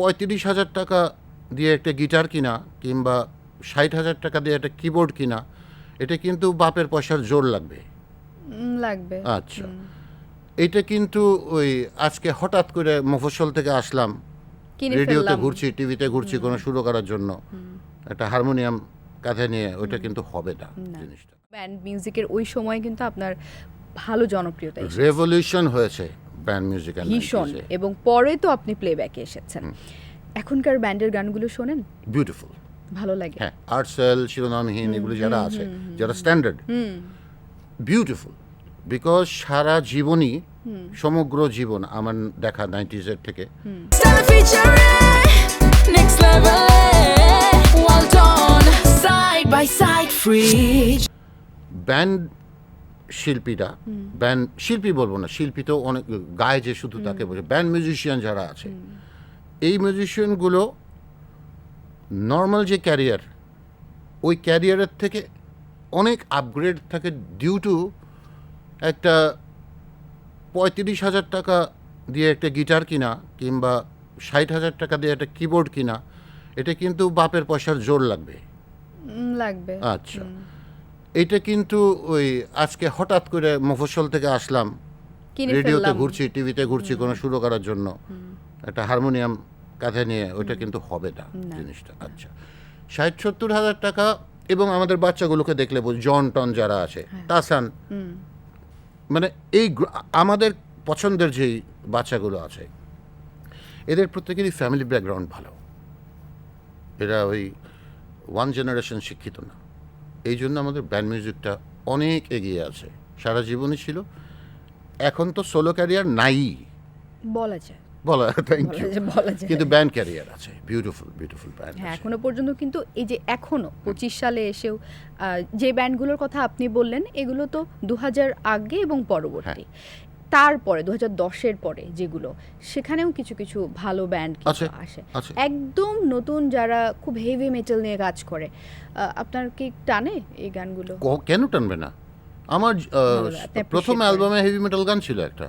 পঁয়ত্রিশ হাজার টাকা দিয়ে একটা গিটার কিনা কিংবা ষাট হাজার টাকা দিয়ে একটা কিবোর্ড কিনা এটা কিন্তু বাপের পয়সার জোর লাগবে। লাগবে। আচ্ছা। এটা কিন্তু ওই আজকে হঠাৎ করে মফস্বল থেকে আসলাম রেডিওতে ঘুরছি টিভিতে ঘুরছি কোনো শুরু করার জন্য। একটা হারমোনিয়াম কাঁধে নিয়ে ওইটা কিন্তু হবে না জিনিসটা। ব্যান্ড মিউজিকের ওই সময় কিন্তু আপনার ভালো জনপ্রিয়তা রেভলিউশন হয়েছে। ব্যান্ড মিউজিক ভীষণ এবং পরে তো আপনি প্লেব্যাকে এসেছেন। এখনকার ব্যান্ডের গানগুলো শোনেন? বিউটিফুল ভালো লাগে। হ্যাঁ আর্টসেল শিরোনামহীন এগুলো যারা আছে যারা স্ট্যান্ডার্ড বিউটিফুল বিকজ সারা জীবনই সমগ্র জীবন আমার দেখা নাইনটিজের থেকে. ব্যান্ড শিল্পীরা। ব্যান্ড শিল্পী বলব না শিল্পী তো অনেক গায়ে যে শুধু তাকে বোঝে ব্যান্ড মিউজিশিয়ান যারা আছে এই মিউজিশিয়ানগুলো নর্মাল যে ক্যারিয়ার ওই ক্যারিয়ারের থেকে অনেক আপগ্রেড থাকে ডিউ টু একটা পঁয়ত্রিশ হাজার টাকা দিয়ে একটা গিটার কিনা কিংবা ষাট হাজার টাকা দিয়ে একটা কিবোর্ড কিনা এটা কিন্তু বাপের পয়সার জোর লাগবে। লাগবে। আচ্ছা। এটা কিন্তু ওই আজকে হঠাৎ করে মফস্বল থেকে আসলাম। রেডিওতে ঘুরছি টিভিতে ঘুরছি কোনো শুরু করার জন্য। একটা হারমোনিয়াম কাঁধে নিয়ে ওইটা কিন্তু হবে না জিনিসটা। আচ্ছা। ষাট সত্তর হাজার টাকা এবং আমাদের বাচ্চাগুলোকে দেখলে বুঝ জন টন যারা আছে হ্যাঁ। তাসান। মানে এই আমাদের পছন্দের যেই বাচ্চাগুলো আছে এদের প্রত্যেকেরই ফ্যামিলি ব্যাকগ্রাউন্ড ভালো। এরা ওই ওয়ান জেনারেশন শিক্ষিত না। এই জন্য আমাদের ব্যান্ড মিউজিকটা অনেক এগিয়ে আছে। সারা জীবনই ছিল। এখন তো সোলো ক্যারিয়ার নাই। বলা যায়। বলা থ্যাংক ইউ কিন্তু ব্যান্ড ক্যারিয়ার আছে। বিউটিফুল বিউটিফুল ব্যান্ড হ্যাঁ এখনও পর্যন্ত কিন্তু এই যে এখনও পঁচিশ সালে এসেও যে ব্যান্ডগুলোর কথা আপনি বললেন এগুলো তো দু হাজার আগে এবং পরবর্তী। তারপরে দু হাজার দশের পরে যেগুলো সেখানেও কিছু কিছু ভালো ব্যান্ড কিছু আসে। একদম নতুন যারা খুব হেভি মেটাল নিয়ে কাজ করে। আপনার কি টানে এই গানগুলো? কেন টানবে না? আমার প্রথম অ্যালবামে হেভি মেটাল গান ছিল একটা।